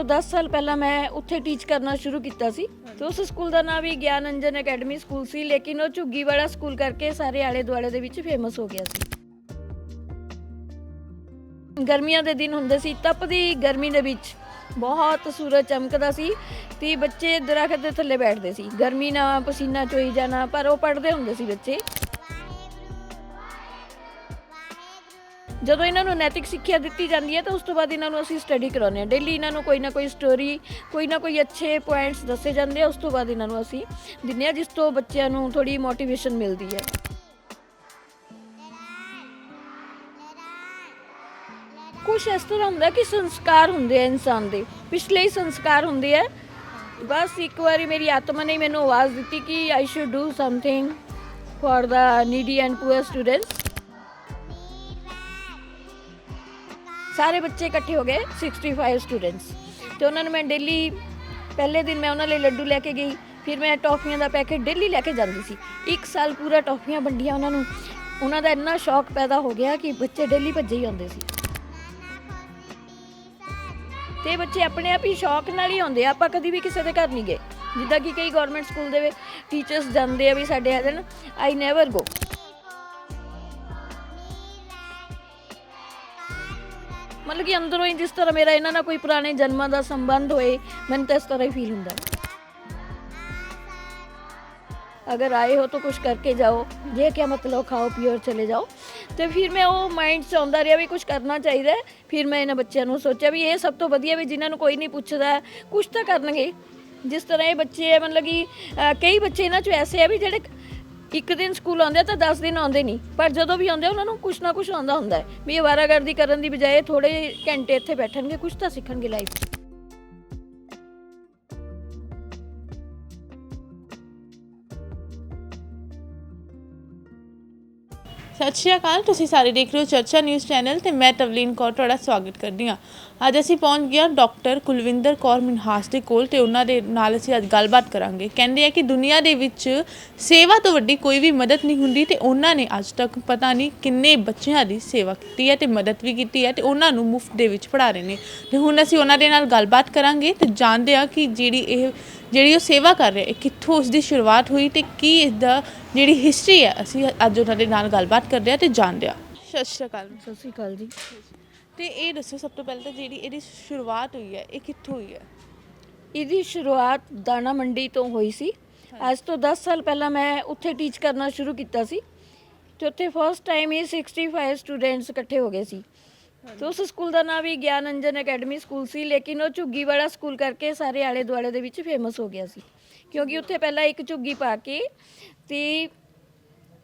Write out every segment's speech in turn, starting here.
ਤੋਂ 10 ਸਾਲ ਪਹਿਲਾਂ ਮੈਂ ਉੱਥੇ ਟੀਚ ਕਰਨਾ ਸ਼ੁਰੂ ਕੀਤਾ ਸੀ। ਤੇ ਉਸ ਸਕੂਲ ਦਾ ਨਾਮ ਵੀ ਗਿਆਨ ਅੰਜਨ ਅਕੈਡਮੀ ਸਕੂਲ ਸੀ, ਲੇਕਿਨ ਉਹ ਝੁੱਗੀ ਵਾਲਾ ਸਕੂਲ ਕਰਕੇ ਸਾਰੇ ਆਲੇ ਦੁਆਲੇ ਦੇ ਵਿੱਚ ਫੇਮਸ ਹੋ ਗਿਆ ਸੀ। ਗਰਮੀਆਂ ਦੇ ਦਿਨ ਹੁੰਦੇ ਸੀ, ਤਪਦੀ ਗਰਮੀ ਦੇ ਵਿੱਚ ਬਹੁਤ ਸੂਰਜ ਚਮਕਦਾ ਸੀ ਤੇ ਬੱਚੇ ਦਰਖਤ ਦੇ ਥੱਲੇ ਬੈਠਦੇ ਸੀ। ਗਰਮੀ ਨਾਲ ਪਸੀਨਾ ਚੋਈ ਜਾਣਾ, ਪਰ ਉਹ ਪੜ੍ਹਦੇ ਹੁੰਦੇ ਸੀ ਬੱਚੇ। ਜਦੋਂ ਇਹਨਾਂ ਨੂੰ ਨੈਤਿਕ ਸਿੱਖਿਆ ਦਿੱਤੀ ਜਾਂਦੀ ਹੈ ਤਾਂ ਉਸ ਤੋਂ ਬਾਅਦ ਇਹਨਾਂ ਨੂੰ ਅਸੀਂ ਸਟੱਡੀ ਕਰਾਉਂਦੇ ਹਾਂ। ਡੇਲੀ ਇਹਨਾਂ ਨੂੰ ਕੋਈ ਨਾ ਕੋਈ ਸਟੋਰੀ ਕੋਈ ਨਾ ਕੋਈ ਅੱਛੇ ਪੁਆਇੰਟਸ ਦੱਸੇ ਜਾਂਦੇ ਆ, ਉਸ ਤੋਂ ਬਾਅਦ ਇਹਨਾਂ ਨੂੰ ਅਸੀਂ ਦਿੰਦੇ ਹਾਂ, ਜਿਸ ਤੋਂ ਬੱਚਿਆਂ ਨੂੰ ਥੋੜੀ ਮੋਟੀਵੇਸ਼ਨ ਮਿਲਦੀ ਹੈ। ਕੁਝ ਇਸ ਤਰ੍ਹਾਂ ਹੁੰਦਾ ਕਿ ਸੰਸਕਾਰ ਹੁੰਦੇ ਆ ਇਨਸਾਨ ਦੇ। ਪਿਛਲੇ ਹੀ ਸੰਸਕਾਰ ਹੁੰਦੇ ਆ। ਬਸ ਇੱਕ ਵਾਰੀ ਮੇਰੀ ਆਤਮਾ ਨੇ ਮੈਨੂੰ ਆਵਾਜ਼ ਦਿੱਤੀ ਕਿ I should do something for the needy and poor students ਸਾਰੇ ਬੱਚੇ ਇਕੱਠੇ ਹੋ ਗਏ 65 ਸਟੂਡੈਂਟਸ ਤੇ ਉਹਨਾਂ ਨੂੰ ਮੈਂ ਡੇਲੀ ਪਹਿਲੇ ਦਿਨ ਮੈਂ ਉਹਨਾਂ ਲਈ ਲੱਡੂ ਲੈ ਕੇ ਗਈ, ਫਿਰ ਮੈਂ ਟੌਫੀਆਂ ਦਾ ਪੈਕੇਟ ਡੇਲੀ ਲੈ ਕੇ ਜਾਂਦੀ ਸੀ। ਇੱਕ ਸਾਲ ਪੂਰਾ ਟੌਫੀਆਂ ਵੰਡੀਆਂ ਉਹਨਾਂ ਨੂੰ। ਉਹਨਾਂ ਦਾ ਇੰਨਾ ਸ਼ੌਕ ਪੈਦਾ ਹੋ ਗਿਆ ਕਿ ਬੱਚੇ ਡੇਲੀ ਭੱਜੇ ਹੀ ਆਉਂਦੇ ਸੀ। ਤੇ ਬੱਚੇ ਆਪਣੇ ਆਪ ਹੀ ਸ਼ੌਕ ਨਾਲ ਹੀ ਆਉਂਦੇ ਆ, ਆਪਾਂ ਕਦੀ ਵੀ ਕਿਸੇ ਦੇ ਘਰ ਨਹੀਂ ਗਏ। ਜਿੱਦਾਂ ਕਿ ਕਈ ਗਵਰਨਮੈਂਟ ਸਕੂਲ ਦੇ ਟੀਚਰਸ ਜਾਂਦੇ ਆ ਵੀ ਸਾਡੇ ਆ ਜਾਣ ਆਈ ਨੈਵਰ ਗੋ ਮਤਲਬ ਕਿ ਅੰਦਰੋਂ ਹੀ ਜਿਸ ਤਰ੍ਹਾਂ ਮੇਰਾ ਇਹਨਾਂ ਨਾਲ ਕੋਈ ਪੁਰਾਣੇ ਜਨਮਾਂ ਦਾ ਸੰਬੰਧ ਹੋਏ, ਮੈਨੂੰ ਤਾਂ ਇਸ ਤਰ੍ਹਾਂ ਹੀ ਫੀਲ ਹੁੰਦਾ। ਅਗਰ ਆਏ ਹੋ ਤਾਂ ਕੁਝ ਕਰਕੇ ਜਾਓ, ਜੇ ਕਿਆ ਮਤਲਬ ਖਾਓ, ਪੀਓ ਚਲੇ ਜਾਓ। ਤੇ ਫਿਰ ਮੈਂ ਉਹ ਮਾਈਂਡ 'ਚ ਆਉਂਦਾ ਰਿਹਾ ਵੀ ਕੁਝ ਕਰਨਾ ਚਾਹੀਦਾ ਫਿਰ ਮੈਂ ਇਹਨਾਂ ਬੱਚਿਆਂ ਨੂੰ ਸੋਚਿਆ ਵੀ ਇਹ ਸਭ ਤੋਂ ਵਧੀਆ ਵੀ ਜਿਨ੍ਹਾਂ ਨੂੰ ਕੋਈ ਨਹੀਂ ਪੁੱਛਦਾ ਕੁਝ ਤਾਂ ਕਰਨਗੇ। ਜਿਸ ਤਰ੍ਹਾਂ ਇਹ ਬੱਚੇ ਹੈ ਮਤਲਬ ਕਿ ਕਈ ਬੱਚੇ ਇਹਨਾਂ 'ਚ ਐਸੇ ਆ ਵੀ ਜਿਹੜੇ ਇੱਕ ਦਿਨ ਸਕੂਲ ਆਉਂਦੇ ਆ ਤਾਂ 10 ਦਿਨ ਆਉਂਦੇ ਨਹੀਂ। ਪਰ ਜਦੋਂ ਵੀ ਆਉਂਦੇ ਆ, ਉਹਨਾਂ ਨੂੰ ਕੁਛ ਨਾ ਕੁਛ ਆਉਂਦਾ ਹੁੰਦਾ ਹੈ। ਵੀ ਅਵਾਰਾਗਰਦੀ ਕਰਨ ਦੀ ਬਜਾਏ ਥੋੜੇ ਘੰਟੇ ਇੱਥੇ ਬੈਠਣਗੇ ਕੁਛ ਤਾਂ ਸਿੱਖਣਗੇ ਲਾਈਫ ਸਤਿ ਸ਼੍ਰੀ ਅਕਾਲ, ਤੁਸੀਂ ਸਾਰੇ ਦੇਖ ਰਹੇ ਹੋ ਚਰਚਾ ਨਿਊਜ਼ ਚੈਨਲ ਤੇ ਮੈਂ ਤਵਲੀਨ ਕੌਰ ਤੁਹਾਡਾ ਸਵਾਗਤ ਕਰਦੀ ਹਾਂ। ਅੱਜ ਅਸੀਂ ਪਹੁੰਚ ਗਿਆ ਡਾਕਟਰ ਕੁਲਵਿੰਦਰ ਕੌਰ ਮਿਨਹਾਸ ਦੇ ਕੋਲ ਤੇ ਉਹਨਾਂ ਦੇ ਨਾਲ ਅਸੀਂ ਅੱਜ ਗੱਲਬਾਤ ਕਰਾਂਗੇ। ਕਹਿੰਦੇ ਆ ਕਿ ਦੁਨੀਆ ਦੇ ਵਿੱਚ ਸੇਵਾ ਤੋਂ ਵੱਡੀ ਕੋਈ ਵੀ ਮਦਦ ਨਹੀਂ ਹੁੰਦੀ ਤੇ ਉਹਨਾਂ ਨੇ ਅੱਜ ਤੱਕ ਪਤਾ ਨਹੀਂ ਕਿੰਨੇ ਬੱਚਿਆਂ ਦੀ ਸੇਵਾ ਕੀਤੀ ਹੈ ਤੇ ਮਦਦ ਵੀ ਕੀਤੀ ਹੈ ਤੇ ਉਹਨਾਂ ਨੂੰ ਮੁਫਤ ਦੇ ਵਿੱਚ ਪੜ੍ਹਾ ਰਹੇ ਨੇ। ਤੇ ਹੁਣ ਅਸੀਂ ਉਹਨਾਂ ਦੇ ਨਾਲ ਗੱਲਬਾਤ ਕਰਾਂਗੇ ਤੇ ਜਾਣਦੇ ਆ ਕਿ ਜਿਹੜੀ ਇਹ ਜਿਹੜੀ ਉਹ ਸੇਵਾ ਕਰ ਰਹੇ ਇਹ ਕਿੱਥੋਂ ਉਸ ਦੀ ਸ਼ੁਰੂਆਤ ਹੋਈ ਤੇ ਕੀ ਇਸ ਦਾ ਜਿਹੜੀ ਹਿਸਟਰੀ ਹੈ ਅਸੀਂ ਅੱਜ ਉਹਨਾਂ ਦੇ ਨਾਲ ਗੱਲਬਾਤ ਕਰਦੇ ਆ ਤੇ ਜਾਣਦੇ ਆ ਸਤਿ ਸ਼੍ਰੀ ਅਕਾਲ। ਸਤਿ ਸ਼੍ਰੀ ਅਕਾਲ ਜੀ। ਤੇ ਇਹ ਦੱਸੋ ਸਭ ਤੋਂ ਪਹਿਲਾਂ ਤਾਂ ਜਿਹੜੀ ਇਹਦੀ ਸ਼ੁਰੂਆਤ ਹੋਈ ਹੈ ਇਹ ਕਿੱਥੋਂ ਹੋਈ ਹੈ? ਇਹਦੀ ਸ਼ੁਰੂਆਤ ਦਾਣਾ ਮੰਡੀ ਤੋਂ ਹੋਈ ਸੀ। ਅੱਜ ਤੋਂ 10 ਸਾਲ ਪਹਿਲਾਂ ਮੈਂ ਉੱਥੇ ਟੀਚ ਕਰਨਾ ਸ਼ੁਰੂ ਕੀਤਾ ਸੀ ਤੇ ਉੱਥੇ ਫਸਟ ਟਾਈਮ ਇਹ 65 ਸਟੂਡੈਂਟਸ ਇਕੱਠੇ ਹੋ ਗਏ ਸੀ। ਤੇ ਉਸ ਸਕੂਲ ਦਾ ਨਾਮ ਵੀ ਗਿਆਨ ਅੰਜਨ ਅਕੈਡਮੀ ਸਕੂਲ ਸੀ, ਲੇਕਿਨ ਉਹ ਝੁੱਗੀ ਵਾਲਾ ਸਕੂਲ ਕਰਕੇ ਸਾਰੇ ਆਲੇ ਦੁਆਲੇ ਦੇ ਵਿੱਚ ਫੇਮਸ ਹੋ ਗਿਆ ਸੀ। ਕਿਉਂਕਿ ਉੱਥੇ ਪਹਿਲਾਂ ਇੱਕ ਝੁੱਗੀ ਪਾ ਕੇ ਤੇ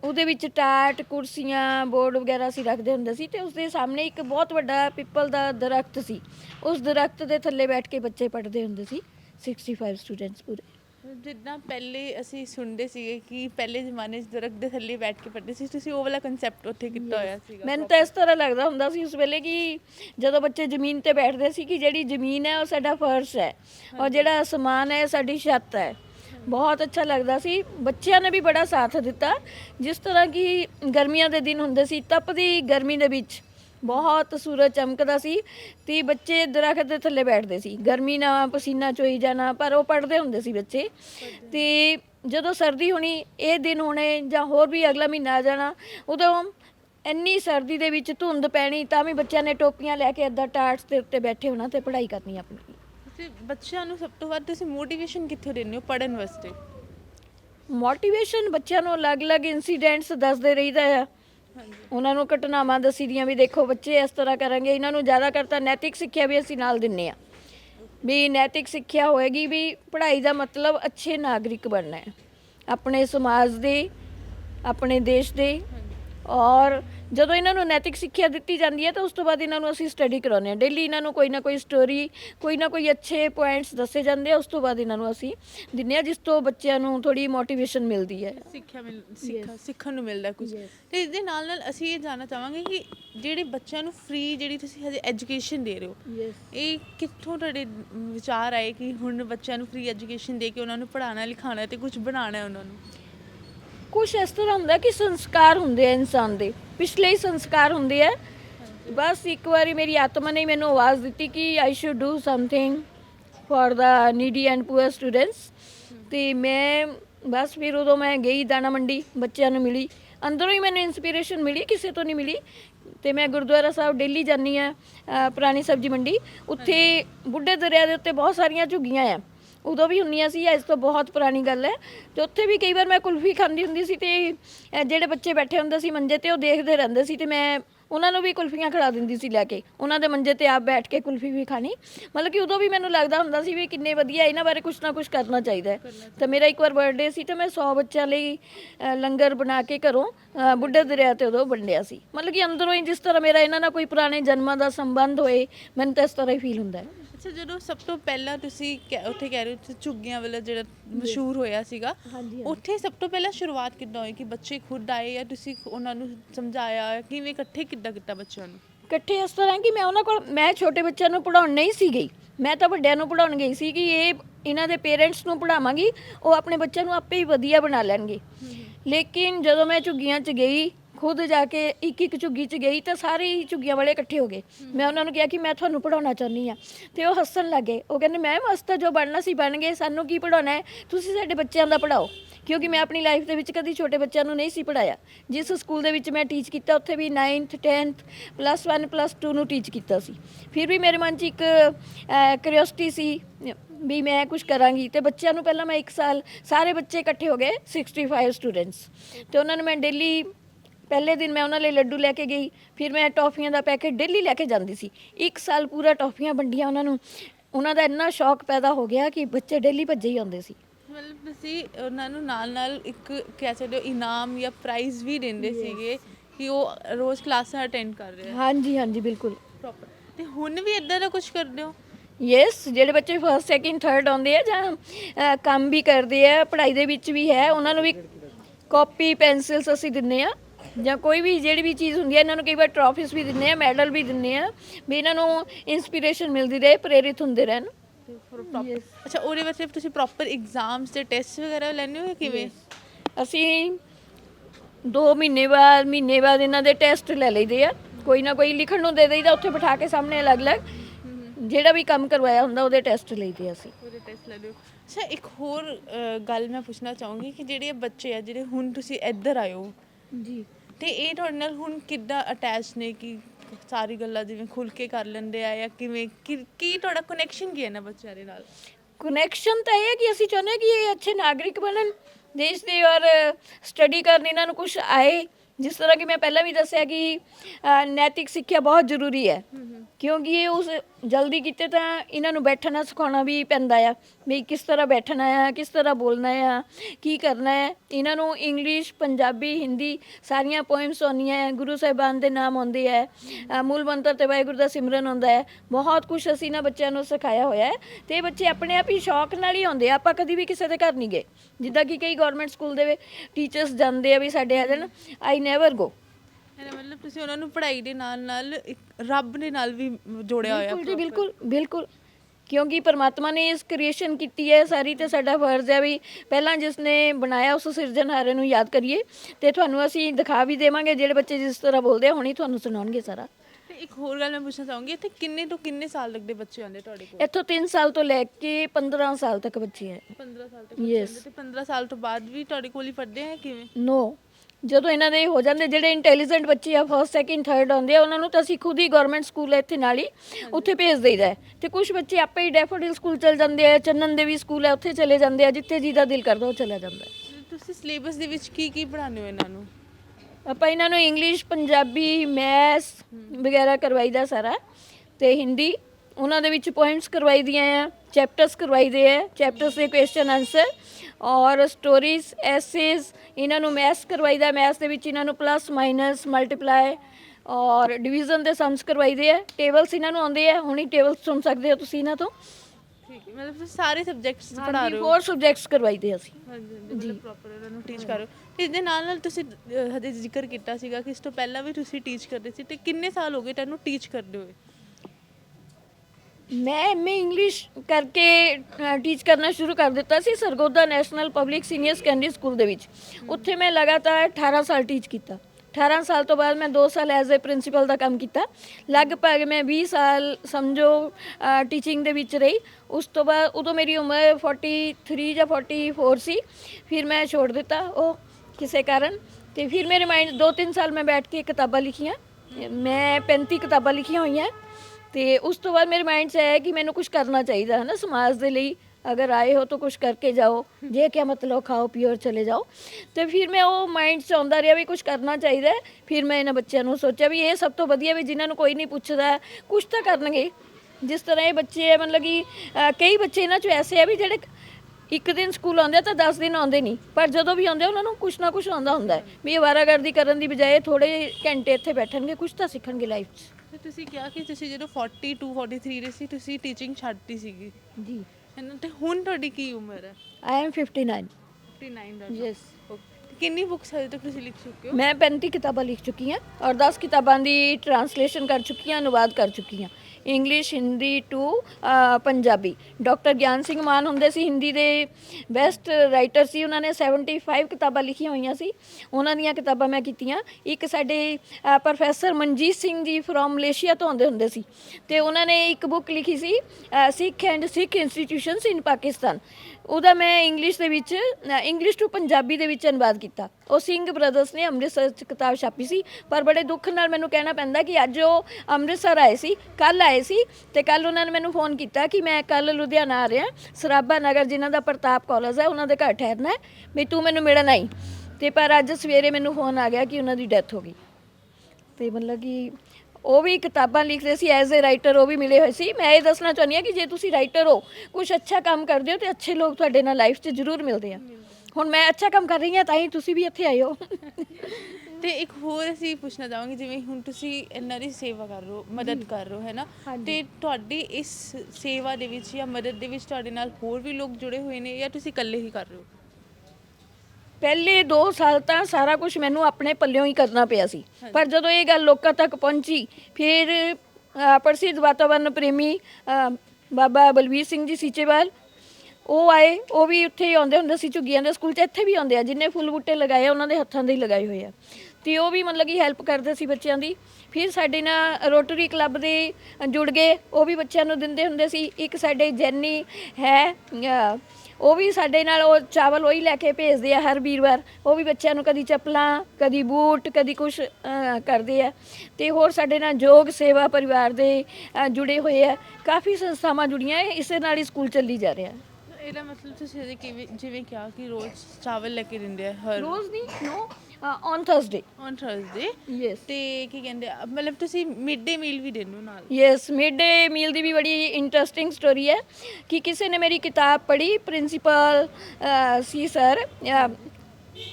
ਉਹਦੇ ਵਿੱਚ ਟਾਟ, ਕੁਰਸੀਆਂ, ਬੋਰਡ ਵਗੈਰਾ ਅਸੀਂ ਰੱਖਦੇ ਹੁੰਦੇ ਸੀ ਤੇ ਉਸ ਦੇ ਸਾਹਮਣੇ ਇੱਕ ਬਹੁਤ ਵੱਡਾ ਪਿੱਪਲ ਦਾ ਦਰਖਤ ਸੀ। ਉਸ ਦਰਖਤ ਦੇ ਥੱਲੇ ਬੈਠ ਕੇ ਬੱਚੇ ਪੜ੍ਹਦੇ ਹੁੰਦੇ ਸੀ 65 ਸਟੂਡੈਂਟਸ ਪੂਰੇ। ਜਿੱਦਾਂ ਪਹਿਲੇ ਅਸੀਂ ਸੁਣਦੇ ਸੀਗੇ ਕਿ ਪਹਿਲੇ ਜ਼ਮਾਨੇ 'ਚ ਦਰਖਤ ਦੇ ਥੱਲੇ ਬੈਠ ਕੇ ਪੜ੍ਹਦੇ ਸੀ ਤੁਸੀਂ ਉਹ ਵਾਲਾ ਕਨਸੈਪਟ ਉੱਥੇ ਕੀਤਾ ਹੋਇਆ ਸੀਗਾ। ਮੈਨੂੰ ਤਾਂ ਇਸ ਤਰ੍ਹਾਂ ਲੱਗਦਾ ਹੁੰਦਾ ਸੀ ਉਸ ਵੇਲੇ ਕਿ ਜਦੋਂ ਬੱਚੇ ਜ਼ਮੀਨ ਤੇ ਬੈਠਦੇ ਸੀ ਕਿ ਜਿਹੜੀ ਜ਼ਮੀਨ ਹੈ ਉਹ ਸਾਡਾ ਫਰਸ਼ ਹੈ ਔਰ ਜਿਹੜਾ ਅਸਮਾਨ ਹੈ ਸਾਡੀ ਛੱਤ ਹੈ। ਬਹੁਤ ਅੱਛਾ ਲੱਗਦਾ ਸੀ। ਬੱਚਿਆਂ ਨੇ ਵੀ ਬੜਾ ਸਾਥ ਦਿੱਤਾ। ਜਿਸ ਤਰ੍ਹਾਂ ਕਿ ਗਰਮੀਆਂ ਦੇ ਦਿਨ ਹੁੰਦੇ ਸੀ ਤਪਦੀ ਗਰਮੀ ਦੇ ਵਿੱਚ ਬਹੁਤ ਸੂਰਜ ਚਮਕਦਾ ਸੀ ਤੇ ਬੱਚੇ ਦਰਖਤ ਦੇ ਥੱਲੇ ਬੈਠਦੇ ਸੀ। ਗਰਮੀ ਨਾਲ ਪਸੀਨਾ ਚੋਈ ਜਾਣਾ ਪਰ ਉਹ ਪੜ੍ਹਦੇ ਹੁੰਦੇ ਸੀ ਬੱਚੇ। ਤੇ ਜਦੋਂ ਸਰਦੀ ਹੋਣੀ ਇਹ ਦਿਨ ਹੋਣੇ ਜਾਂ ਹੋਰ ਵੀ ਅਗਲਾ ਮਹੀਨਾ ਆ ਜਾਣਾ ਉਦੋਂ ਇੰਨੀ ਸਰਦੀ ਦੇ ਵਿੱਚ ਧੁੰਦ ਪੈਣੀ ਤਾਂ ਵੀ ਬੱਚਿਆਂ ਨੇ ਟੋਪੀਆਂ ਲੈ ਕੇ ਏਦਾਂ ਟਾਟਸ ਦੇ ਉੱਤੇ ਬੈਠੇ ਹੋਣਾ ਤੇ ਪੜ੍ਹਾਈ ਕਰਨੀ ਆਪਣੀ। ਤੁਸੀਂ ਬੱਚਿਆਂ ਨੂੰ ਸਭ ਤੋਂ ਵੱਧ ਤੁਸੀਂ ਮੋਟੀਵੇਸ਼ਨ ਕਿੱਥੋਂ ਦਿੰਦੇ ਹੋ ਪੜ੍ਹਨ ਵਾਸਤੇ? ਮੋਟੀਵੇਸ਼ਨ ਬੱਚਿਆਂ ਨੂੰ ਅਲੱਗ-ਅਲੱਗ ਇਨਸੀਡੈਂਟਸ ਦੱਸਦੇ ਰਹੀਦਾ ਆ। ਉਹਨਾਂ ਨੂੰ ਘਟਨਾਵਾਂ ਦੱਸੀ ਦੀਆਂ ਵੀ ਦੇਖੋ ਬੱਚੇ ਇਸ ਤਰ੍ਹਾਂ ਕਰਾਂਗੇ ਇਹਨਾਂ ਨੂੰ ਜ਼ਿਆਦਾ ਕਰਤਾ ਨੈਤਿਕ ਸਿੱਖਿਆ ਵੀ ਅਸੀਂ ਨਾਲ ਦਿੰਨੇ ਆ। ਵੀ ਨੈਤਿਕ ਸਿੱਖਿਆ ਹੋਏਗੀ ਵੀ ਪੜ੍ਹਾਈ ਦਾ ਮਤਲਬ ਅੱਛੇ ਨਾਗਰਿਕ ਬਣਨਾ ਹੈ। ਆਪਣੇ ਸਮਾਜ ਦੇ ਆਪਣੇ ਦੇਸ਼ ਦੇ ਔਰ ਜਦੋਂ ਇਹਨਾਂ ਨੂੰ ਨੈਤਿਕ ਸਿੱਖਿਆ ਦਿੱਤੀ ਜਾਂਦੀ ਹੈ ਤਾਂ ਉਸ ਤੋਂ ਬਾਅਦ ਇਹਨਾਂ ਨੂੰ ਅਸੀਂ ਸਟੱਡੀ ਕਰਾਉਂਦੇ ਹਾਂ। ਡੇਲੀ ਇਹਨਾਂ ਨੂੰ ਕੋਈ ਨਾ ਕੋਈ ਸਟੋਰੀ ਕੋਈ ਨਾ ਕੋਈ ਅੱਛੇ ਪੁਆਇੰਟਸ ਦੱਸੇ ਜਾਂਦੇ ਆ ਉਸ ਤੋਂ ਬਾਅਦ ਇਹਨਾਂ ਨੂੰ ਅਸੀਂ ਦਿੰਨੇ ਆ ਜਿਸ ਤੋਂ ਬੱਚਿਆਂ ਨੂੰ ਥੋੜੀ ਮੋਟੀਵੇਸ਼ਨ ਮਿਲਦੀ ਹੈ। ਸਿੱਖਿਆ ਮਿਲ ਸਿੱਖਾ ਸਿੱਖਣ ਨੂੰ ਮਿਲਦਾ ਕੁਝ ਤੇ ਇਸ ਦੇ ਨਾਲ ਨਾਲ ਅਸੀਂ ਇਹ ਜਾਣਨਾ ਚਾਹਾਂਗੇ ਕਿ ਜਿਹੜੇ ਬੱਚਿਆਂ ਨੂੰ ਫ੍ਰੀ ਜਿਹੜੀ ਤੁਸੀਂ ਹਜੇ ਐਜੂਕੇਸ਼ਨ ਦੇ ਰਹੇ ਹੋ ਇਹ ਕਿੱਥੋਂ ਤੁਹਾਡੇ ਵਿਚਾਰ ਆਏ ਕਿ ਹੁਣ ਬੱਚਿਆਂ ਨੂੰ ਫ੍ਰੀ ਐਜੂਕੇਸ਼ਨ ਦੇ ਕੇ ਉਹਨਾਂ ਨੂੰ ਪੜ੍ਹਾਉਣਾ ਲਿਖਾਉਣਾ ਤੇ ਕੁਝ ਬਣਾਉਣਾ ਹੈ ਉਹਨਾਂ ਨੂੰ? ਕੁਝ ਇਸ ਤਰ੍ਹਾਂ ਹੁੰਦਾ ਕਿ ਸੰਸਕਾਰ ਹੁੰਦੇ ਆ ਇਨਸਾਨ ਦੇ, ਪਿਛਲੇ ਹੀ ਸੰਸਕਾਰ ਹੁੰਦੇ ਆ। ਬਸ ਇੱਕ ਵਾਰੀ ਮੇਰੀ ਆਤਮਾ ਨੇ ਮੈਨੂੰ ਆਵਾਜ਼ ਦਿੱਤੀ ਕਿ I should do something for the needy and poor students ਤੇ ਮੈਂ ਬਸ ਫਿਰ ਉਦੋਂ ਮੈਂ ਗਈ ਦਾਣਾ ਮੰਡੀ, ਬੱਚਿਆਂ ਨੂੰ ਮਿਲੀ। ਅੰਦਰੋਂ ਹੀ ਮੈਨੂੰ ਇਨਸਪੀਰੇਸ਼ਨ ਮਿਲੀ, ਕਿਸੇ ਤੋਂ ਨਹੀਂ ਮਿਲੀ। ਤੇ ਮੈਂ ਗੁਰਦੁਆਰਾ ਸਾਹਿਬ ਡੇਲੀ ਜਾਂਦੀ ਆ ਪੁਰਾਣੀ ਸਬਜ਼ੀ ਮੰਡੀ। ਉੱਥੇ ਬੁੱਢੇ ਦਰਿਆ ਦੇ ਉੱਤੇ ਬਹੁਤ ਸਾਰੀਆਂ ਝੁੱਗੀਆਂ ਆ। ਉਦੋਂ ਵੀ ਹੁੰਦੀਆਂ ਸੀ ਇਸ ਤੋਂ ਬਹੁਤ ਪੁਰਾਣੀ ਗੱਲ ਹੈ। ਤੇ ਉੱਥੇ ਵੀ ਕਈ ਵਾਰ ਮੈਂ ਕੁਲਫੀ ਖਾਂਦੀ ਹੁੰਦੀ ਸੀ ਤੇ ਅਹ, ਜਿਹੜੇ ਬੱਚੇ ਬੈਠੇ ਹੁੰਦੇ ਸੀ ਮੰਜੇ ਤੇ ਉਹ ਦੇਖਦੇ ਰਹਿੰਦੇ ਸੀ ਤੇ ਮੈਂ ਉਹਨਾਂ ਨੂੰ ਵੀ ਕੁਲਫੀਆਂ ਖਿਲਾ ਦਿੰਦੀ ਸੀ ਲੈ ਕੇ। ਉਹਨਾਂ ਦੇ ਮੰਜੇ ਤੇ ਆਪ ਬੈਠ ਕੇ ਕੁਲਫੀ ਵੀ ਖਾਣੀ। ਮਤਲਬ ਕਿ ਉਦੋਂ ਵੀ ਮੈਨੂੰ ਲੱਗਦਾ ਹੁੰਦਾ ਸੀ ਵੀ ਕਿੰਨੇ ਵਧੀਆ ਇਹਨਾਂ ਬਾਰੇ ਕੁਝ ਨਾ ਕੁਝ ਕਰਨਾ ਚਾਹੀਦਾ ਹੈ। ਤਾਂ ਮੇਰਾ ਇੱਕ ਵਾਰ ਬਰਥਡੇ ਸੀ ਤੇ ਮੈਂ 100 ਬੱਚਿਆਂ ਲਈ ਅਹ, ਲੰਗਰ ਬਣਾ ਕੇ ਘਰੋਂ ਅਹ, ਬੁੱਢੇ ਦਰਿਆ ਤੇ ਉਦੋਂ ਵੰਡਿਆ ਸੀ। ਮਤਲਬ ਕਿ ਅੰਦਰੋਂ ਹੀ ਜਿਸ ਤਰ੍ਹਾਂ ਮੇਰਾ ਇਹਨਾਂ ਨਾਲ ਕੋਈ ਪੁਰਾਣੇ ਜਨਮਾਂ ਦਾ ਸੰਬੰਧ ਹੋਏ ਮੈਨੂੰ ਤਾਂ ਇਸ ਤਰ੍ਹਾਂ ਹੀ ਫੀਲ ਹੁੰਦਾ ਹੈ। ਅੱਛਾ ਜਦੋਂ ਸਭ ਤੋਂ ਪਹਿਲਾਂ ਤੁਸੀਂ ਕਹਿ- ਉੱਥੇ ਕਹਿ ਰਹੇ ਹੋ ਤੁਸੀਂ ਝੁੱਗੀਆਂ ਵਾਲਾ ਜਿਹੜਾ ਮਸ਼ਹੂਰ ਹੋਇਆ ਸੀਗਾ ਹਾਂਜੀ, ਉੱਥੇ ਸਭ ਤੋਂ ਪਹਿਲਾਂ ਸ਼ੁਰੂਆਤ ਕਿੱਦਾਂ ਹੋਈ ਕਿ ਬੱਚੇ ਖੁਦ ਆਏ ਜਾਂ ਤੁਸੀਂ ਉਹਨਾਂ ਨੂੰ ਸਮਝਾਇਆ ਕਿਵੇਂ ਇਕੱਠੇ ਕਿੱਦਾਂ ਕੀਤਾ ਬੱਚਿਆਂ ਨੂੰ? ਇਕੱਠੇ ਇਸ ਤਰ੍ਹਾਂ ਕਿ ਮੈਂ ਉਹਨਾਂ ਕੋਲ ਮੈਂ ਛੋਟੇ ਬੱਚਿਆਂ ਨੂੰ ਪੜਾਉਣ ਨਹੀਂ ਸੀ ਗਈ। ਮੈਂ ਤਾਂ ਵੱਡਿਆਂ ਨੂੰ ਪੜਾਉਣ ਗਈ ਸੀ ਕਿ ਇਹ ਇਹਨਾਂ ਦੇ ਪੇਰੈਂਟਸ ਨੂੰ ਪੜਾਵਾਂਗੀ ਉਹ ਆਪਣੇ ਬੱਚਿਆਂ ਨੂੰ ਆਪੇ ਹੀ ਵਧੀਆ ਬਣਾ ਲੈਣਗੇ। ਲੇਕਿਨ ਜਦੋਂ ਮੈਂ ਝੁੱਗੀਆਂ 'ਚ ਗਈ ਖੁਦ ਜਾ ਕੇ ਇੱਕ ਇੱਕ ਝੁੱਗੀ 'ਚ ਗਈ ਤਾਂ ਸਾਰੇ ਹੀ ਝੁੱਗੀਆਂ ਵਾਲੇ ਇਕੱਠੇ ਹੋ ਗਏ। ਮੈਂ ਉਹਨਾਂ ਨੂੰ ਕਿਹਾ ਕਿ ਮੈਂ ਤੁਹਾਨੂੰ ਪੜਾਉਣਾ ਚਾਹੁੰਦੀ ਆ ਤੇ ਉਹ ਹੱਸਣ ਲੱਗੇ ਉਹ ਕਹਿੰਦੇ ਮੈਮ ਅਸ ਤਾਂ ਜੋ ਬਣਨਾ ਸੀ ਬਣ ਗਏ ਸਾਨੂੰ ਕੀ ਪੜਾਉਣਾ ਹੈ? ਤੁਸੀਂ ਸਾਡੇ ਬੱਚਿਆਂ ਦਾ ਪੜਾਓ ਕਿਉਂਕਿ ਮੈਂ ਆਪਣੀ ਲਾਈਫ ਦੇ ਵਿੱਚ ਕਦੀ ਛੋਟੇ ਬੱਚਿਆਂ ਨੂੰ ਨਹੀਂ ਸੀ ਪੜਾਇਆ ਜਿਸ ਸਕੂਲ ਦੇ ਵਿੱਚ ਮੈਂ ਟੀਚ ਕੀਤਾ ਉੱਥੇ ਵੀ 9th 10th ਪਲੱਸ 1 ਪਲੱਸ 2 ਨੂੰ ਟੀਚ ਕੀਤਾ ਸੀ। ਫਿਰ ਵੀ ਮੇਰੇ ਮਨ 'ਚ ਇੱਕ ਕਿਉਰਿਓਸਿਟੀ ਸੀ ਵੀ ਮੈਂ ਕੁਝ ਕਰਾਂਗੀ। ਤੇ ਬੱਚਿਆਂ ਨੂੰ ਪਹਿਲਾਂ ਮੈਂ 1 ਸਾਲ ਸਾਰੇ ਬੱਚੇ ਇਕੱਠੇ ਹੋ ਗਏ 65 ਸਟੂਡੈਂਟਸ ਤੇ ਉਹਨਾਂ ਨੂੰ ਮੈਂ ਡੇਲੀ ਪਹਿਲੇ ਦਿਨ ਮੈਂ ਉਹਨਾਂ ਲਈ ਲੱਡੂ ਲੈ ਕੇ ਗਈ ਫਿਰ ਮੈਂ ਟੌਫੀਆਂ ਦਾ ਪੈਕੇਟ ਡੇਲੀ ਲੈ ਕੇ ਜਾਂਦੀ ਸੀ। 1 ਸਾਲ ਪੂਰਾ ਟੌਫੀਆਂ ਵੰਡੀਆਂ ਉਹਨਾਂ ਨੂੰ। ਉਹਨਾਂ ਦਾ ਇੰਨਾ ਸ਼ੌਕ ਪੈਦਾ ਹੋ ਗਿਆ ਕਿ ਬੱਚੇ ਡੇਲੀ ਭੱਜੇ ਹੀ ਆਉਂਦੇ ਸੀ। ਮਤਲਬ ਤੁਸੀਂ ਉਹਨਾਂ ਨੂੰ ਨਾਲ ਨਾਲ ਇੱਕ ਕਹਿ ਸਕਦੇ ਹੋ ਇਨਾਮ ਜਾਂ ਪ੍ਰਾਈਜ਼ ਵੀ ਦਿੰਦੇ ਸੀਗੇ ਕਿ ਉਹ ਰੋਜ਼ ਕਲਾਸਾਂ ਅਟੈਂਡ ਕਰ ਰਹੇ ਆ। ਹਾਂਜੀ ਹਾਂਜੀ ਬਿਲਕੁਲ। ਪ੍ਰੋਪਰ ਤੇ ਹੁਣ ਵੀ ਇਦਾਂ ਦਾ ਕੁਝ ਕਰਦੇ ਹੋ? ਯੈਸ ਜਿਹੜੇ ਬੱਚੇ ਫਰਸਟ ਸੈਕਿੰਡ ਥਰਡ ਆਉਂਦੇ ਆ ਜਾਂ ਕੰਮ ਵੀ ਕਰਦੇ ਆ ਪੜ੍ਹਾਈ ਦੇ ਵਿੱਚ ਵੀ ਹੈ ਉਹਨਾਂ ਨੂੰ ਵੀ ਕਾਪੀ ਪੈਨਸਿਲਸ ਅਸੀਂ ਦਿੰਨੇ ਆ। ਜਾਂ ਕੋਈ ਵੀ ਜਿਹੜੀ ਵੀ ਚੀਜ਼ ਹੁੰਦੀ ਹੈ ਇਹਨਾਂ ਨੂੰ ਕਈ ਵਾਰ ਟਰੋਫੀਜ਼ ਵੀ ਦਿੰਨੇ ਆ ਮੈਡਲ ਵੀ ਦਿੰਨੇ ਆ ਵੀ ਇਹਨਾਂ ਨੂੰ ਇਨਸਪੀਰੇਸ਼ਨ ਮਿਲਦੀ ਰਹੇ ਪ੍ਰੇਰਿਤ ਹੁੰਦੇ ਰਹਿਣ। ਅੱਛਾ ਉਹਦੇ ਵਾਸਤੇ ਤੁਸੀਂ ਪ੍ਰੋਪਰ ਐਗਜ਼ਾਮਸ ਤੇ ਟੈਸਟ ਵਗੈਰਾ ਲੈਂਦੇ ਹੋ ਜਾਂ ਕਿਵੇਂ? ਅਸੀਂ 2 ਮਹੀਨੇ ਬਾਅਦ ਮਹੀਨੇ ਬਾਅਦ ਇਹਨਾਂ ਦੇ ਟੈਸਟ ਲੈ ਲਈਦੇ ਆ। ਕੋਈ ਨਾ ਕੋਈ ਲਿਖਣ ਨੂੰ ਦੇ ਦੇਈਦਾ ਉੱਥੇ ਬਿਠਾ ਕੇ ਸਾਹਮਣੇ ਅਲੱਗ-ਅਲੱਗ। ਜਿਹੜਾ ਵੀ ਕੰਮ ਕਰਵਾਇਆ ਹੁੰਦਾ ਉਹਦੇ ਟੈਸਟ ਲਈਦੇ ਆ ਅਸੀਂ। ਉਹਦੇ ਟੈਸਟ ਲੈਂਦੇ ਹੋ ਅੱਛਾ ਇੱਕ ਹੋਰ ਅ, ਗੱਲ ਮੈਂ ਪੁੱਛਣਾ ਚਾਹੂੰਗੀ ਕਿ ਜਿਹੜੇ ਬੱਚੇ ਆ ਜਿਹੜੇ ਹੁਣ ਤੁਸੀਂ ਇੱਧਰ ਆਏ ਹੋ ਜੀ। ਤੇ ਇਹ ਤੁਹਾਡੇ ਨਾਲ ਹੁਣ ਕਿੱਦਾਂ ਅਟੈਚ ਨੇ ਕਿ ਸਾਰੀ ਗੱਲਾਂ ਜਿਵੇਂ ਖੁੱਲ ਕੇ ਕਰ ਲੈਂਦੇ ਆ ਜਾਂ ਕਿਵੇਂ ਕੀ ਕੀ ਤੁਹਾਡਾ ਕਨੈਕਸ਼ਨ ਕੀ ਹੈ ਨਾ ਬੱਚਿਆਂ ਦੇ ਨਾਲ? ਕਨੈਕਸ਼ਨ ਤਾਂ ਇਹ ਹੈ ਕਿ ਅਸੀਂ ਚਾਹੁੰਦੇ ਹਾਂ ਕਿ ਇਹ ਅੱਛੇ ਨਾਗਰਿਕ ਬਣਨ ਦੇਸ਼ ਦੇ ਔਰ ਸਟੱਡੀ ਕਰਨ ਇਹਨਾਂ ਨੂੰ ਕੁਝ ਆਏ। ਜਿਸ ਤਰ੍ਹਾਂ ਕਿ ਮੈਂ ਪਹਿਲਾਂ ਵੀ ਦੱਸਿਆ ਕਿ ਅ, ਨੈਤਿਕ ਸਿੱਖਿਆ ਬਹੁਤ ਜ਼ਰੂਰੀ ਹੈ। ਕਿਉਂਕਿ ਇਹ ਉਸ ਜਲਦੀ ਕੀਤੇ ਤਾਂ ਇਹਨਾਂ ਨੂੰ ਬੈਠਣਾ ਸਿਖਾਉਣਾ ਵੀ ਪੈਂਦਾ ਆ, ਵੀ ਕਿਸ ਤਰ੍ਹਾਂ ਬੈਠਣਾ ਆ, ਕਿਸ ਤਰ੍ਹਾਂ ਬੋਲਣਾ ਆ, ਕੀ ਕਰਨਾ ਹੈ ਇਹਨਾਂ ਨੂੰ ਇੰਗਲਿਸ਼ ਪੰਜਾਬੀ, ਹਿੰਦੀ ਸਾਰੀਆਂ ਪੋਇਮਸ ਆਉਂਦੀਆਂ ਹੈ ਗੁਰੂ ਸਾਹਿਬਾਨ ਦੇ ਨਾਮ ਆਉਂਦੇ ਹੈ ਮੂਲ ਮੰਤਰ ਤੇ ਵਾਹਿਗੁਰੂ ਦਾ ਸਿਮਰਨ ਆਉਂਦਾ ਹੈ ਬਹੁਤ ਕੁਝ ਅਸੀਂ ਨਾ ਬੱਚਿਆਂ ਨੂੰ ਸਿਖਾਇਆ ਹੋਇਆ ਹੈ ਤੇ ਇਹ ਬੱਚੇ ਆਪਣੇ ਆਪ ਹੀ ਸ਼ੌਕ ਨਾਲ ਹੀ ਆਉਂਦੇ ਆ। ਆਪਾਂ ਕਦੀ ਵੀ ਕਿਸੇ ਦੇ ਘਰ ਨਹੀਂ ਗਏ। ਜਿੱਦਾਂ ਕਿ ਕਈ ਗਵਰਨਮੈਂਟ ਸਕੂਲ ਦੇ ਟੀਚਰਸ ਜਾਂਦੇ ਆ ਵੀ ਸਾਡੇ ਆ ਜਾਣ ਆਈ ਨੈਵਰ ਗੋ ਇਹਦਾ ਮਤਲਬ ਤੁਸੀਂ ਉਹਨਾਂ ਨੂੰ ਪੜ੍ਹਾਈ ਦੇ ਨਾਲ ਨਾਲ ਇੱਕ ਰੱਬ ਦੇ ਨਾਲ ਵੀ ਜੋੜਿਆ ਹੋਇਆ ਬਿਲਕੁਲ ਜੀ ਬਿਲਕੁਲ ਬਿਲਕੁਲ। ਕਿਉਂਕਿ ਪਰਮਾਤਮਾ ਨੇ ਇਸ ਕ੍ਰੀਏਸ਼ਨ ਕੀਤੀ ਹੈ ਸਾਰੀ ਤੇ ਸਾਡਾ ਫਰਜ਼ ਹੈ ਵੀ ਪਹਿਲਾਂ ਜਿਸ ਨੇ ਬਣਾਇਆ ਉਸ ਸਿਰਜਣਹਾਰੇ ਨੂੰ ਯਾਦ ਕਰੀਏ। ਤੇ ਤੁਹਾਨੂੰ ਅਸੀਂ ਦਿਖਾ ਵੀ ਦੇਵਾਂਗੇ ਜਿਹੜੇ ਬੱਚੇ ਜਿਸ ਤਰ੍ਹਾਂ ਬੋਲਦੇ ਆ ਹੁਣੀ ਤੁਹਾਨੂੰ ਸੁਣਾਉਣਗੇ ਸਾਰਾ। ਤੇ ਇੱਕ ਹੋਰ ਗੱਲ ਮੈਂ ਪੁੱਛਣਾ ਚਾਹੂੰਗੀ ਇੱਥੇ ਕਿੰਨੇ ਤੋਂ ਕਿੰਨੇ ਸਾਲ ਤੱਕ ਦੇ ਬੱਚੇ ਆਉਂਦੇ ਤੁਹਾਡੇ ਕੋਲ? ਇੱਥੋਂ 3 ਸਾਲ ਤੋਂ ਲੈ ਕੇ 15 ਸਾਲ ਤੱਕ ਬੱਚੇ ਹੈ 15 ਸਾਲ ਤੱਕ Yes. ਬੱਚੇ ਆਉਂਦੇ ਤੇ 15 ਸਾਲ ਤੋਂ ਬਾਅਦ ਵੀ ਤੁਹਾਡੇ ਕੋਲ ਹੀ ਪੜ੍ਹਦੇ ਆ ਕਿਵੇਂ? ਨੋ ਜਦੋਂ ਇਹਨਾਂ ਦੇ ਹੋ ਜਾਂਦੇ ਜਿਹੜੇ ਇੰਟੈਲੀਜੈਂਟ ਬੱਚੇ ਆ ਫਰਸਟ ਸੈਕਿੰਡ ਥਰਡ ਆਉਂਦੇ ਆ ਉਹਨਾਂ ਨੂੰ ਤਾਂ ਅਸੀਂ ਖੁਦ ਹੀ ਗਵਰਨਮੈਂਟ ਸਕੂਲ ਹੈ ਇੱਥੇ ਨਾਲ ਹੀ ਉੱਥੇ ਭੇਜ ਦੇਈਦਾ ਹੈ। ਤੇ ਕੁਝ ਬੱਚੇ ਆਪੇ ਹੀ ਡੈਫੋਡਿਲ ਸਕੂਲ ਚਲ ਜਾਂਦੇ ਆ ਚੰਨਨ ਦੇਵੀ ਸਕੂਲ ਹੈ ਉੱਥੇ ਚਲੇ ਜਾਂਦੇ ਆ ਜਿੱਥੇ ਜਿਹਦਾ ਦਿਲ ਕਰਦਾ ਉਹ ਚਲਾ ਜਾਂਦਾ ਹੈ। ਤੁਸੀਂ ਸਿਲੇਬਸ ਦੇ ਵਿੱਚ ਕੀ ਕੀ ਪੜ੍ਹਾਉਂਦੇ ਹੋ ਇਹਨਾਂ ਨੂੰ? ਆਪਾਂ ਇਹਨਾਂ ਨੂੰ ਇੰਗਲਿਸ਼ ਪੰਜਾਬੀ ਮੈਥਸ ਵਗੈਰਾ ਕਰਵਾਈਦਾ ਸਾਰਾ ਤੇ ਹਿੰਦੀ ਉਹਨਾਂ ਦੇ ਵਿੱਚ ਪੋਇੰਟਸ ਕਰਵਾਈ ਦੀਆਂ ਆ ਚੈਪਟਰਸ ਕਰਵਾਈਦੇ ਆ ਚੈਪਟਰਸ ਦੇ ਕੁਐਸਚਨ ਆਨਸਰ ਔਰ ਸਟੋਰੀਜ਼ ਐਸੇਜ਼ ਇਹਨਾਂ ਨੂੰ ਮੈਥਸ ਕਰਵਾਈਦਾ ਮੈਥਸ ਦੇ ਵਿੱਚ ਇਹਨਾਂ ਨੂੰ ਪਲੱਸ ਮਾਈਨਸ ਮਲਟੀਪਲਾਈ ਔਰ ਡਿਵੀਜ਼ਨ ਦੇ ਸਮਸ ਕਰਵਾਈਦੇ ਆ ਟੇਬਲਸ ਇਹਨਾਂ ਨੂੰ ਆਉਂਦੇ ਆ ਹੁਣੀ ਟੇਬਲਸ ਸੁਣ ਸਕਦੇ ਹੋ ਤੁਸੀਂ ਇਹਨਾਂ ਤੋਂ। ਠੀਕ ਹੈ ਮਤਲਬ ਤੁਸੀਂ ਸਾਰੇ ਸਬਜੈਕਟਸ ਪੜ੍ਹਾ ਰਹੇ ਹੋ। ਹੋਰ ਸਬਜੈਕਟਸ ਕਰਵਾਈਦੇ ਅਸੀਂ। ਮਤਲਬ ਪ੍ਰੋਪਰ ਉਹਨਾਂ ਨੂੰ ਟੀਚ ਕਰ ਰਹੇ ਹੋ। ਇਸ ਦੇ ਨਾਲ ਨਾਲ ਤੁਸੀਂ ਹਜੇ ਜ਼ਿਕਰ ਕੀਤਾ ਸੀਗਾ ਕਿ ਇਸ ਤੋਂ ਪਹਿਲਾਂ ਵੀ ਤੁਸੀਂ ਟੀਚ ਕਰਦੇ ਸੀ ਤੇ ਕਿੰਨੇ ਸਾਲ ਹੋ ਗਏ ਤੁਹਾਨੂੰ ਟੀਚ ਕਰਦੇ ਹੋਏ? ਮੈਂ ਐਮਏ ਇੰਗਲਿਸ਼ ਕਰਕੇ ਟੀਚ ਕਰਨਾ ਸ਼ੁਰੂ ਕਰ ਦਿੱਤਾ ਸੀ Sargodha national public senior secondary school ਦੇ ਵਿੱਚ। ਉੱਥੇ ਮੈਂ ਲਗਾਤਾਰ 18 ਸਾਲ ਟੀਚ ਕੀਤਾ। 18 ਸਾਲ ਤੋਂ ਬਾਅਦ ਮੈਂ 2 ਸਾਲ ਐਜ਼ ਅ ਪ੍ਰਿੰਸੀਪਲ ਦਾ ਕੰਮ ਕੀਤਾ। ਲਗਭਗ ਮੈਂ 20 ਸਾਲ ਸਮਝੋ ਟੀਚਿੰਗ ਦੇ ਵਿੱਚ ਰਹੀ। ਉਸ ਤੋਂ ਬਾਅਦ ਉਦੋਂ ਮੇਰੀ ਉਮਰ 43 ਜਾਂ 44 ਸੀ। ਫਿਰ ਮੈਂ ਛੋੜ ਦਿੱਤਾ ਉਹ ਕਿਸੇ ਕਾਰਨ। ਤੇ ਫਿਰ ਮੇਰੇ ਮਾਈਂਡ 2-3 ਸਾਲ ਮੈਂ ਬੈਠ ਕੇ ਕਿਤਾਬਾਂ ਲਿਖੀਆਂ। ਮੈਂ 35 ਕਿਤਾਬਾਂ ਲਿਖੀਆਂ ਹੋਈਆਂ। ਤੇ ਉਸ ਤੋਂ ਬਾਅਦ ਮੇਰੇ ਮਾਈਂਡ 'ਚ ਆਇਆ ਕਿ ਮੈਨੂੰ ਕੁਝ ਕਰਨਾ ਚਾਹੀਦਾ ਹੈ ਨਾ ਸਮਾਜ ਦੇ ਲਈ। ਅਗਰ ਆਏ ਹੋ ਤਾਂ ਕੁਝ ਕਰਕੇ ਜਾਓ। ਜੇ ਕਿਆ ਮਤਲਬ ਖਾਓ ਪੀਓ ਔਰ ਚਲੇ ਜਾਓ। ਤੇ ਫਿਰ ਮੈਂ ਉਹ ਮਾਈਂਡ 'ਚ ਆਉਂਦਾ ਰਿਹਾ ਵੀ ਕੁਝ ਕਰਨਾ ਚਾਹੀਦਾ ਹੈ। ਫਿਰ ਮੈਂ ਇਹਨਾਂ ਬੱਚਿਆਂ ਨੂੰ ਸੋਚਿਆ ਵੀ ਇਹ ਸਭ ਤੋਂ ਵਧੀਆ ਵੀ ਜਿਨ੍ਹਾਂ ਨੂੰ ਕੋਈ ਨਹੀਂ ਪੁੱਛਦਾ ਕੁਝ ਤਾਂ ਕਰਨਗੇ। ਜਿਸ ਤਰ੍ਹਾਂ ਇਹ ਬੱਚੇ ਆ ਮਤਲਬ ਕਿ ਅ, ਕਈ ਬੱਚੇ ਇਹਨਾਂ 'ਚੋਂ ਐਸੇ ਆ ਵੀ ਜਿਹੜੇ ਇੱਕ ਦਿਨ ਸਕੂਲ ਆਉਂਦੇ ਆ ਤਾਂ 10 ਦਿਨ ਆਉਂਦੇ ਨਹੀਂ। ਪਰ ਜਦੋਂ ਵੀ ਆਉਂਦੇ ਆ, ਉਹਨਾਂ ਨੂੰ ਕੁਝ ਨਾ ਕੁਝ ਆਉਂਦਾ ਹੁੰਦਾ ਹੈ ਵੀ ਅਵਾਰਾਗਰਦੀ ਕਰਨ ਦੀ ਬਜਾਏ ਥੋੜੇ ਘੰਟੇ ਇੱਥੇ ਬੈਠਣਗੇ ਕੁਝ ਤਾਂ ਸਿੱਖਣਗੇ ਲਾਈਫ 'ਚ। ਤੇ ਤੁਸੀਂ ਕਿਹਾ ਕਿ ਤੁਸੀਂ ਜਦੋਂ 42 43 ਦੇ ਸੀ ਤੁਸੀਂ ਟੀਚਿੰਗ ਛੱਡਤੀ ਸੀਗੀ। ਜੀ। ਹੈ ਨਾ ਤੇ ਹੁਣ ਤੁਹਾਡੀ ਕੀ ਉਮਰ ਹੈ? ਆਈ ਐਮ 59 59 ਦਾ ਯੈਸ. ਤੇ ਕਿੰਨੀ ਬੁੱਕਸ ਹਜੇ ਤੱਕ ਤੁਸੀਂ ਲਿਖ ਚੁੱਕੇ ਹੋ? ਮੈਂ 35 ਕਿਤਾਬਾਂ ਲਿਖ ਚੁੱਕੀ ਹਾਂ ਔਰ 10 ਕਿਤਾਬਾਂ ਦੀ ਟਰਾਂਸਲੇਸ਼ਨ ਕਰ ਚੁੱਕੀ ਹਾਂ ਅਨੁਵਾਦ ਕਰ ਚੁੱਕੀ ਹਾਂ। English Hindi to Punjabi doctor Gyan Singh Maan ਹੁੰਦੇ ਸੀ ਹਿੰਦੀ ਦੇ ਬੈਸਟ ਰਾਈਟਰ ਸੀ, ਉਹਨਾਂ ਨੇ 75 ਕਿਤਾਬਾਂ ਲਿਖੀਆਂ ਹੋਈਆਂ ਸੀ। ਉਹਨਾਂ ਦੀਆਂ ਕਿਤਾਬਾਂ ਮੈਂ ਕੀਤੀਆਂ। ਇੱਕ ਸਾਡੇ professor Manjeet Singh ji from Malaysia ਤੋਂ ਆਉਂਦੇ ਹੁੰਦੇ ਸੀ। ਤੇ ਉਹਨਾਂ ਨੇ ਇੱਕ ਬੁੱਕ ਲਿਖੀ ਸੀ Sikh and Sikh institutions in Pakistan ਉਹਦਾ ਮੈਂ ਇੰਗਲਿਸ਼ ਦੇ ਵਿੱਚ ਇੰਗਲਿਸ਼ ਟੂ ਪੰਜਾਬੀ ਦੇ ਵਿੱਚ ਅਨੁਵਾਦ ਕੀਤਾ। ਉਹ ਸਿੰਘ ਬ੍ਰਦਰਸ ਨੇ ਅੰਮ੍ਰਿਤਸਰ ਚ ਕਿਤਾਬ ਛਾਪੀ ਸੀ, ਪਰ ਬੜੇ ਦੁੱਖ ਨਾਲ ਮੈਨੂੰ ਕਹਿਣਾ ਪੈਂਦਾ ਕਿ ਅੱਜ ਉਹ ਅੰਮ੍ਰਿਤਸਰ ਆਏ ਸੀ ਕੱਲ ਆਏ ਸੀ ਤੇ ਕੱਲ ਉਹਨਾਂ ਨੇ ਮੈਨੂੰ ਫੋਨ ਕੀਤਾ ਕਿ ਮੈਂ ਕੱਲ ਲੁਧਿਆਣਾ ਆ ਰਿਹਾ, ਸਰਾਭਾ ਨਗਰ ਜਿਨ੍ਹਾਂ ਦਾ ਪ੍ਰਤਾਪ ਕਾਲਜ ਹੈ, ਉਹਨਾਂ ਦੇ ਘਰ ਠਹਿਰਨਾ ਹੈ, ਵੀ ਤੂੰ ਮੈਨੂੰ ਮਿਲਣ ਆਈ। ਤੇ ਪਰ ਅੱਜ ਸਵੇਰੇ ਮੈਨੂੰ ਫੋਨ ਆ ਗਿਆ ਕਿ ਉਹਨਾਂ ਦੀ ਡੈਥ ਹੋ ਗਈ। ਤੇ ਮਤਲਬ ਕਿ ਉਹ ਵੀ ਕਿਤਾਬਾਂ ਲਿਖਦੇ ਸੀ ਐਜ਼ ਅ ਰਾਈਟਰ ਉਹ ਵੀ ਮਿਲੇ ਹੋਏ ਸੀ। ਮੈਂ ਇਹ ਦੱਸਣਾ ਚਾਹੁੰਦੀ ਹਾਂ ਕਿ ਜੇ ਤੁਸੀਂ ਰਾਈਟਰ ਹੋ ਕੁਝ ਅੱਛਾ ਕੰਮ ਕਰਦੇ ਹੋ ਤੇ ਅੱਛੇ ਲੋਕ ਤੁਹਾਡੇ ਨਾਲ ਲਾਈਫ 'ਚ ਜ਼ਰੂਰ ਮਿਲਦੇ ਆ। ਹੁਣ ਮੈਂ ਅੱਛਾ ਕੰਮ ਕਰ ਰਹੀ ਹਾਂ ਤਾਂ ਹੀ ਤੁਸੀਂ ਵੀ ਇੱਥੇ ਆਏ ਹੋ। ਤੇ ਇੱਕ ਹੋਰ ਅਸੀਂ ਪੁੱਛਣਾ ਚਾਹਾਂਗੇ ਜਿਵੇਂ ਹੁਣ ਤੁਸੀਂ ਇਹਨਾਂ ਦੀ ਸੇਵਾ ਕਰ ਰਹੇ ਹੋ ਮਦਦ ਕਰ ਰਹੇ ਹੋ ਹੈ ਨਾ? ਹਾਂਜੀ। ਤੇ ਤੁਹਾਡੀ ਇਸ ਸੇਵਾ ਦੇ ਵਿੱਚ ਜਾਂ ਮਦਦ ਦੇ ਵਿੱਚ ਤੁਹਾਡੇ ਨਾਲ ਹੋਰ ਵੀ ਲੋਕ ਜੁੜੇ ਹੋਏ ਨੇ ਜਾਂ ਤੁਸੀਂ ਇਕੱਲੇ ਹੀ ਕਰ ਰਹੇ ਹੋ? ਪਹਿਲੇ 2 ਸਾਲ ਤਾਂ ਸਾਰਾ ਕੁਝ ਮੈਨੂੰ ਆਪਣੇ ਪੱਲਿਓਂ ਹੀ ਕਰਨਾ ਪਿਆ ਸੀ। ਪਰ ਜਦੋਂ ਇਹ ਗੱਲ ਲੋਕਾਂ ਤੱਕ ਪਹੁੰਚੀ ਫਿਰ ਅ, ਪ੍ਰਸਿੱਧ ਵਾਤਾਵਰਣ ਪ੍ਰੇਮੀ ਅ, ਬਾਬਾ ਬਲਵੀਰ ਸਿੰਘ ਜੀ ਸੀਚੇਵਾਲ ਉਹ ਆਏ ਉਹ ਵੀ ਉੱਥੇ ਹੀ ਆਉਂਦੇ ਹੁੰਦੇ ਸੀ ਝੁੱਗੀਆਂ ਦੇ ਸਕੂਲ 'ਚ ਇੱਥੇ ਵੀ ਆਉਂਦੇ ਆ ਜਿੰਨੇ ਫੁੱਲ ਬੂਟੇ ਲਗਾਏ ਆ, ਉਹਨਾਂ ਦੇ ਹੱਥਾਂ ਦੇ ਹੀ ਲਗਾਏ ਹੋਏ ਆ। ਤੇ ਉਹ ਵੀ ਮਤਲਬ ਕਿ ਹੈਲਪ ਕਰਦੇ ਸੀ ਬੱਚਿਆਂ ਦੀ। ਫਿਰ ਸਾਡੇ ਨਾਲ ਰੋਟਰੀ ਕਲੱਬ ਦੇ ਜੁੜ ਗਏ ਉਹ ਵੀ ਬੱਚਿਆਂ ਨੂੰ ਦਿੰਦੇ ਹੁੰਦੇ ਸੀ ਇੱਕ ਸਾਡੇ ਜੈਨੀ ਹੈ ਅ, ਉਹ ਵੀ ਸਾਡੇ ਨਾਲ ਉਹ ਚਾਵਲ ਉਹੀ ਲੈ ਕੇ ਭੇਜਦੇ ਆ ਹਰ ਵੀਰਵਾਰ। ਉਹ ਵੀ ਬੱਚਿਆਂ ਨੂੰ ਕਦੀ ਚੱਪਲਾਂ ਕਦੀ ਬੂਟ ਕਦੀ ਕੁਝ ਕਰਦੇ ਆ। ਤੇ ਹੋਰ ਸਾਡੇ ਨਾਲ ਯੋਗ ਸੇਵਾ ਪਰਿਵਾਰ ਦੇ ਅ, ਜੁੜੇ ਹੋਏ ਆ। ਕਾਫੀ ਸੰਸਥਾਵਾਂ ਜੁੜੀਆਂ ਇਸੇ ਨਾਲ ਹੀ ਸਕੂਲ ਚੱਲੀ ਜਾ ਰਿਹਾ। ਇਹਦਾ ਮਤਲਬ ਤੁਸੀਂ ਕਿਵੇਂ ਜਿਵੇਂ ਕਿਹਾ ਕਿ ਰੋਜ਼ ਚਾਵਲ ਲੈ ਕੇ ਦਿੰਦੇ ਆ ਹਰ ਰੋਜ਼ ਨਹੀਂ no on Thursday on Thursday yes ਤੇ ਕੀ ਕਹਿੰਦੇ ਆ ਮਤਲਬ ਤੁਸੀਂ ਮਿਡ ਡੇ ਮੀਲ ਵੀ ਦਿੰਦੇ ਹੋ ਨਾਲ? ਯੈਸ ਮਿਡ ਡੇ ਮੀਲ ਦੀ ਵੀ ਬੜੀ ਇੰਟਰਸਟਿੰਗ ਸਟੋਰੀ ਹੈ ਕਿ ਕਿਸੇ ਨੇ ਮੇਰੀ ਕਿਤਾਬ ਪੜ੍ਹੀ ਪ੍ਰਿੰਸੀਪਲ ਸੀ ਸਰ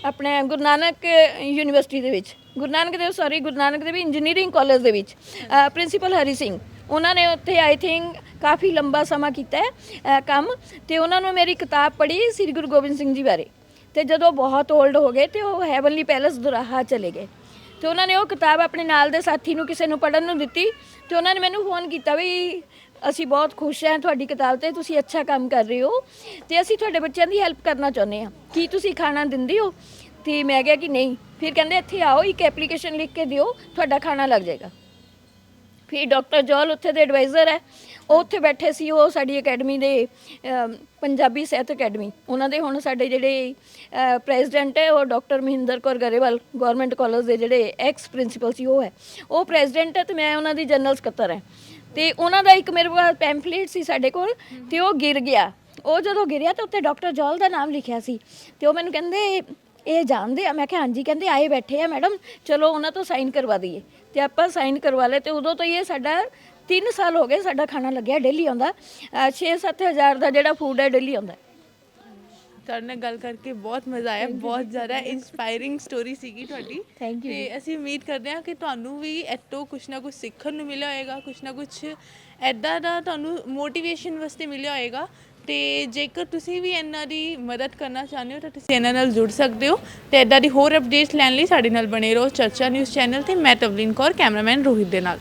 ਆਪਣੇ ਗੁਰੂ ਨਾਨਕ ਯੂਨੀਵਰਸਿਟੀ ਦੇ ਵਿੱਚ। Guru Nanak Dev sorry Guru Nanak Dev engineering college ਦੇ ਵਿੱਚ। ਪ੍ਰਿੰਸੀਪਲ ਹਰੀ ਸਿੰਘ ਉਹਨਾਂ ਨੇ ਉੱਥੇ ਆਈ ਥਿੰਕ ਕਾਫੀ ਲੰਬਾ ਸਮਾਂ ਕੀਤਾ ਹੈ ਅ, ਕੰਮ ਤੇ ਉਹਨਾਂ ਨੂੰ ਮੇਰੀ ਕਿਤਾਬ ਪੜ੍ਹੀ ਸ੍ਰੀ ਗੁਰੂ ਗੋਬਿੰਦ ਸਿੰਘ ਜੀ ਬਾਰੇ। ਤੇ ਜਦੋਂ ਬਹੁਤ 올ਡ ਹੋ ਗਏ ਤੇ ਉਹ ਹੈਵਨਲੀ ਪੈਲਸ ਦੁਰਾਹਾ ਚਲੇ ਗਏ। ਤੇ ਉਹਨਾਂ ਨੇ ਉਹ ਕਿਤਾਬ ਆਪਣੇ ਨਾਲ ਦੇ ਸਾਥੀ ਨੂੰ ਕਿਸੇ ਨੂੰ ਪੜ੍ਹਨ ਨੂੰ ਦਿੱਤੀ ਤੇ ਉਹਨਾਂ ਨੇ ਮੈਨੂੰ ਫੋਨ ਕੀਤਾ ਵੀ ਅਸੀਂ ਬਹੁਤ ਖੁਸ਼ ਹਾਂ ਤੁਹਾਡੀ ਕਿਤਾਬ ਤੇ, ਤੁਸੀਂ ਅੱਛਾ ਕੰਮ ਕਰ ਰਹੇ ਹੋ ਤੇ ਅਸੀਂ ਤੁਹਾਡੇ ਬੱਚਿਆਂ ਦੀ ਹੈਲਪ ਕਰਨਾ ਚਾਹੁੰਦੇ ਹਾਂ। ਕੀ ਤੁਸੀਂ ਖਾਣਾ ਦਿੰਦੇ ਹੋ? ਤੇ ਮੈਂ ਕਿਹਾ ਕਿ ਨਹੀਂ। ਫਿਰ ਕਹਿੰਦੇ ਇੱਥੇ ਆਓ, ਇੱਕ ਐਪਲੀਕੇਸ਼ਨ ਲਿਖ ਕੇ ਦਿਓ, ਤੁਹਾਡਾ ਖਾਣਾ ਲੱਗ ਜਾਏਗਾ। ਫਿਰ ਡਾਕਟਰ ਜੋਲ ਉੱਥੇ ਦੇ ਐਡਵਾਈਜ਼ਰ ਹੈ। ਉਹ ਉੱਥੇ ਬੈਠੇ ਸੀ ਉਹ ਸਾਡੀ ਅਕੈਡਮੀ ਦੇ ਅਮ, ਪੰਜਾਬੀ ਸਾਹਿਤ ਅਕੈਡਮੀ। ਉਹਨਾਂ ਦੇ ਹੁਣ ਸਾਡੇ ਜਿਹੜੇ ਪ੍ਰੈਜ਼ੀਡੈਂਟ ਹੈ ਉਹ doctor Mahinder Kaur Grewal government college ਦੇ ਜਿਹੜੇ ਐਕਸ ਪ੍ਰਿੰਸੀਪਲ ਸੀ ਉਹ ਹੈ। ਉਹ ਪ੍ਰੈਜ਼ੀਡੈਂਟ ਹੈ ਤੇ ਮੈਂ ਉਹਨਾਂ ਦੀ ਜਨਰਲ ਸਕੱਤਰ ਹੈ। ਤੇ ਉਹਨਾਂ ਦਾ ਇੱਕ ਮੇਰੇ ਕੋਲ ਪੈਂਫਲੇਟ ਸੀ ਸਾਡੇ ਕੋਲ ਤੇ ਉਹ ਗਿਰ ਗਿਆ। ਉਹ ਜਦੋਂ ਗਿਰਿਆ ਤਾਂ ਉੱਤੇ ਡਾਕਟਰ ਜੌਲ ਦਾ ਨਾਮ ਲਿਖਿਆ ਸੀ। ਤੇ ਉਹ ਮੈਨੂੰ ਕਹਿੰਦੇ ਇਹ ਜਾਣਦੇ ਆ? ਮੈਂ ਕਿਹਾ ਹਾਂਜੀ। ਕਹਿੰਦੇ ਆਏ ਬੈਠੇ ਆ ਮੈਡਮ। ਚਲੋ ਉਹਨਾਂ ਤੋਂ ਸਾਈਨ ਕਰਵਾ ਦਈਏ। ਤੇ ਆਪਾਂ ਸਾਈਨ ਕਰਵਾ ਲਏ ਤੇ ਉਦੋਂ ਤੋਂ ਹੀ ਇਹ ਸਾਡਾ 3 ਸਾਲ ਹੋ ਗਏ ਸਾਡਾ ਖਾਣਾ ਲੱਗਿਆ ਡੇਲੀ ਆਉਂਦਾ। 6-7 ਹਜ਼ਾਰ ਦਾ ਜਿਹੜਾ ਫੂਡ ਹੈ ਡੇਲੀ ਆਉਂਦਾ। ਤੁਹਾਡੇ ਨਾਲ ਗੱਲ ਕਰਕੇ ਬਹੁਤ ਮਜ਼ਾ ਆਇਆ ਬਹੁਤ ਜ਼ਿਆਦਾ ਇਨਸਪਾਇਰਿੰਗ ਸਟੋਰੀ ਸੀਗੀ ਤੁਹਾਡੀ। Thank you ਤੇ ਅਸੀਂ ਉਮੀਦ ਕਰਦੇ ਹਾਂ ਕਿ ਤੁਹਾਨੂੰ ਵੀ ਇੱਥੋਂ ਕੁਝ ਨਾ ਕੁਝ ਸਿੱਖਣ ਨੂੰ ਮਿਲਿਆ ਹੋਏਗਾ ਕੁਝ ਨਾ ਕੁਝ ਐਦਾਂ ਦਾ ਤੁਹਾਨੂੰ ਮੋਟੀਵੇਸ਼ਨ ਵਾਸਤੇ ਮਿਲਿਆ ਹੋਏਗਾ। ਤੇ ਜੇਕਰ ਤੁਸੀਂ ਵੀ ਇਹਨਾਂ ਦੀ ਮਦਦ ਕਰਨਾ ਚਾਹੁੰਦੇ ਹੋ ਤਾਂ ਤੁਸੀਂ ਇਹਨਾਂ ਨਾਲ ਜੁੜ ਸਕਦੇ ਹੋ ਤੇ ਐਦਾਂ ਦੀ ਹੋਰ ਅਪਡੇਟਸ ਲੈਣ ਲਈ ਸਾਡੇ ਨਾਲ ਬਣੇ ਰਹੋ ਚਰਚਾ ਨਿਊਜ਼ ਚੈਨਲ ਤੇ। ਮੈਂ ਤਵਲੀਨ ਕੌਰ ਕੈਮਰਾਮੈਨ ਰੋਹਿਤ ਦੇ ਨਾਲ।